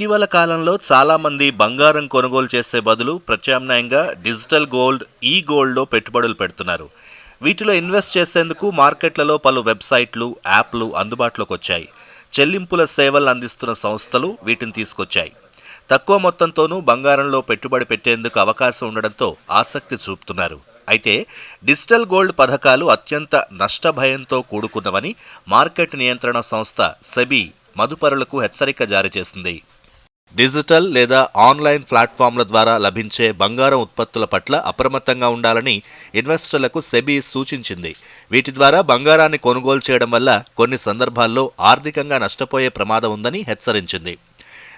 ఇటీవల కాలంలో చాలామంది బంగారం కొనుగోలు చేసే బదులు ప్రత్యామ్నాయంగా డిజిటల్ గోల్డ్ ఈ గోల్డ్లో పెట్టుబడులు పెడుతున్నారు. వీటిలో ఇన్వెస్ట్ చేసేందుకు మార్కెట్లలో పలు వెబ్సైట్లు యాప్లు అందుబాటులోకి వచ్చాయి. చెల్లింపుల సేవలు అందిస్తున్న సంస్థలు వీటిని తీసుకొచ్చాయి. తక్కువ మొత్తంతోనూ బంగారంలో పెట్టుబడి పెట్టేందుకు అవకాశం ఉండడంతో ఆసక్తి చూపుతున్నారు. అయితే డిజిటల్ గోల్డ్ పథకాలు అత్యంత నష్టభయంతో కూడుకున్నవని మార్కెట్ నియంత్రణ సంస్థ సెబీ మదుపరులకు హెచ్చరిక జారీ చేసింది. డిజిటల్ లేదా ఆన్లైన్ ప్లాట్ఫామ్ల ద్వారా లభించే బంగారం ఉత్పత్తుల పట్ల అప్రమత్తంగా ఉండాలని ఇన్వెస్టర్లకు సెబీ సూచించింది. వీటి ద్వారా బంగారాన్ని కొనుగోలు చేయడం వల్ల కొన్ని సందర్భాల్లో ఆర్థికంగా నష్టపోయే ప్రమాదం ఉందని హెచ్చరించింది.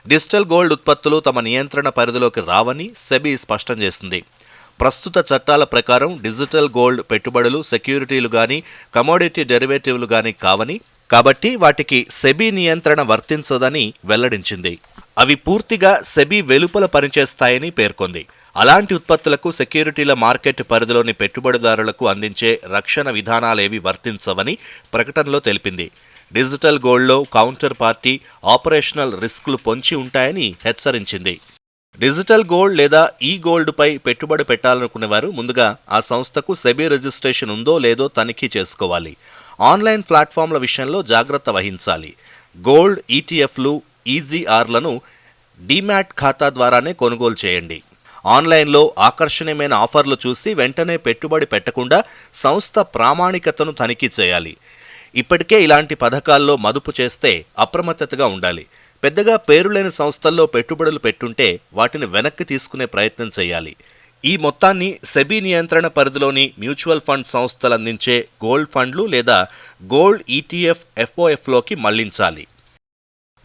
డిజిటల్ గోల్డ్ ఉత్పత్తులు తమ నియంత్రణ పరిధిలోకి రావని సెబీ స్పష్టం చేసింది. ప్రస్తుత చట్టాల ప్రకారం డిజిటల్ గోల్డ్ పెట్టుబడులు సెక్యూరిటీలు గాని కమోడిటీ డెరివేటివ్లు గాని కావని కాబట్టి వాటికి సెబీ నియంత్రణ వర్తించదని వెల్లడించింది. అవి పూర్తిగా సెబీ వెలుపల పనిచేస్తాయని పేర్కొంది. అలాంటి ఉత్పత్తులకు సెక్యూరిటీల మార్కెట్ పరిధిలోని పెట్టుబడిదారులకు అందించే రక్షణ విధానాలేవి వర్తించవని ప్రకటనలో తెలిపింది. డిజిటల్ గోల్డ్లో కౌంటర్ పార్టీ ఆపరేషనల్ రిస్క్లు పొంచి ఉంటాయని హెచ్చరించింది. డిజిటల్ గోల్డ్ లేదా ఈ గోల్డ్పై పెట్టుబడి పెట్టాలనుకునేవారు ముందుగా ఆ సంస్థకు సెబీ రిజిస్ట్రేషన్ ఉందో లేదో తనిఖీ చేసుకోవాలి. ఆన్లైన్ ప్లాట్ఫామ్ల విషయంలో జాగ్రత్త వహించాలి. గోల్డ్ ఈటీఎఫ్లు ఈజీఆర్లను డీమ్యాట్ ఖాతా ద్వారానే కొనుగోలు చేయండి. ఆన్లైన్లో ఆకర్షణీయమైన ఆఫర్లు చూసి వెంటనే పెట్టుబడి పెట్టకుండా సంస్థ ప్రామాణికతను తనిఖీ చేయాలి. ఇప్పటికే ఇలాంటి పథకాల్లో మదుపు చేస్తే అప్రమత్తతగా ఉండాలి. పెద్దగా పేరులేని సంస్థల్లో పెట్టుబడులు పెట్టుంటే వాటిని వెనక్కి తీసుకునే ప్రయత్నం చేయాలి. ఈ మొత్తాన్ని సెబీ నియంత్రణ పరిధిలోని మ్యూచువల్ ఫండ్ సంస్థలు అందించే గోల్డ్ ఫండ్లు లేదా గోల్డ్ ఈటీఎఫ్ ఎఫ్ఓఎఫ్లోకి మళ్ళించాలి.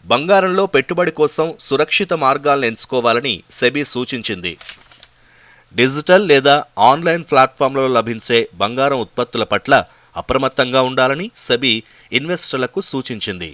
బంగారంలో పెట్టుబడి కోసం సురక్షిత మార్గాలను ఎంచుకోవాలని సెబీ సూచించింది. డిజిటల్ లేదా ఆన్లైన్ ప్లాట్ఫామ్లలో లభించే బంగారం ఉత్పత్తుల పట్ల అప్రమత్తంగా ఉండాలని సెబీ ఇన్వెస్టర్లకు సూచించింది.